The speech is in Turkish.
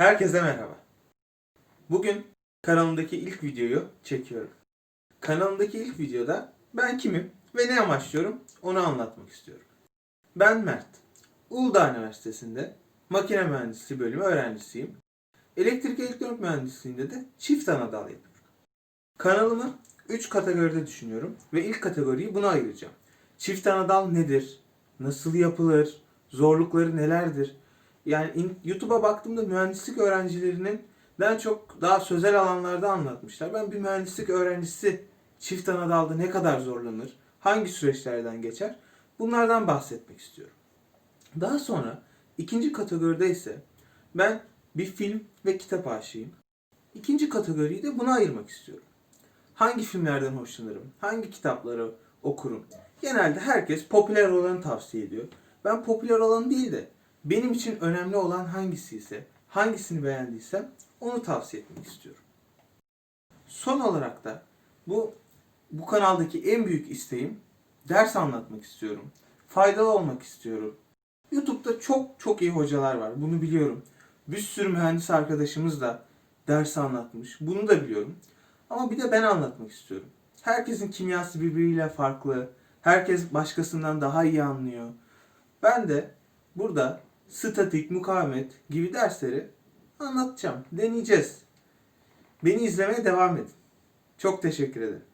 Herkese merhaba. Bugün kanalımdaki ilk videoyu çekiyorum. Kanalımdaki ilk videoda ben kimim ve ne amaçlıyorum onu anlatmak istiyorum. Ben Mert. Uludağ Üniversitesi'nde makine mühendisliği bölümü öğrencisiyim. Elektrik elektronik mühendisliğinde de çift ana dal yapıyorum. Kanalımı 3 kategoride düşünüyorum ve ilk kategoriyi buna ayıracağım. Çift ana dal nedir? Nasıl yapılır? Zorlukları nelerdir? Yani YouTube'a baktığımda mühendislik öğrencilerinin daha çok daha sözel alanlarda anlatmışlar. Ben bir mühendislik öğrencisi çift ana dalda ne kadar zorlanır? Hangi süreçlerden geçer? Bunlardan bahsetmek istiyorum. Daha sonra ikinci kategoride ise ben bir film ve kitap aşığıyım. İkinci kategoriyi de buna ayırmak istiyorum. Hangi filmlerden hoşlanırım? Hangi kitapları okurum? Genelde herkes popüler olanı tavsiye ediyor. Ben popüler olan değil de benim için önemli olan hangisi ise, hangisini beğendiysem onu tavsiye etmek istiyorum. Son olarak da bu bu kanaldaki en büyük isteğim ders anlatmak istiyorum. Faydalı olmak istiyorum. YouTube'da çok çok iyi hocalar var. Bunu biliyorum. Bir sürü mühendis arkadaşımız da ders anlatmış. Bunu da biliyorum. Ama bir de ben anlatmak istiyorum. Herkesin kimyası birbiriyle farklı. Herkes başkasından daha iyi anlıyor. Ben de burada statik, mukavemet gibi dersleri anlatacağım. Deneyeceğiz. Beni izlemeye devam edin. Çok teşekkür ederim.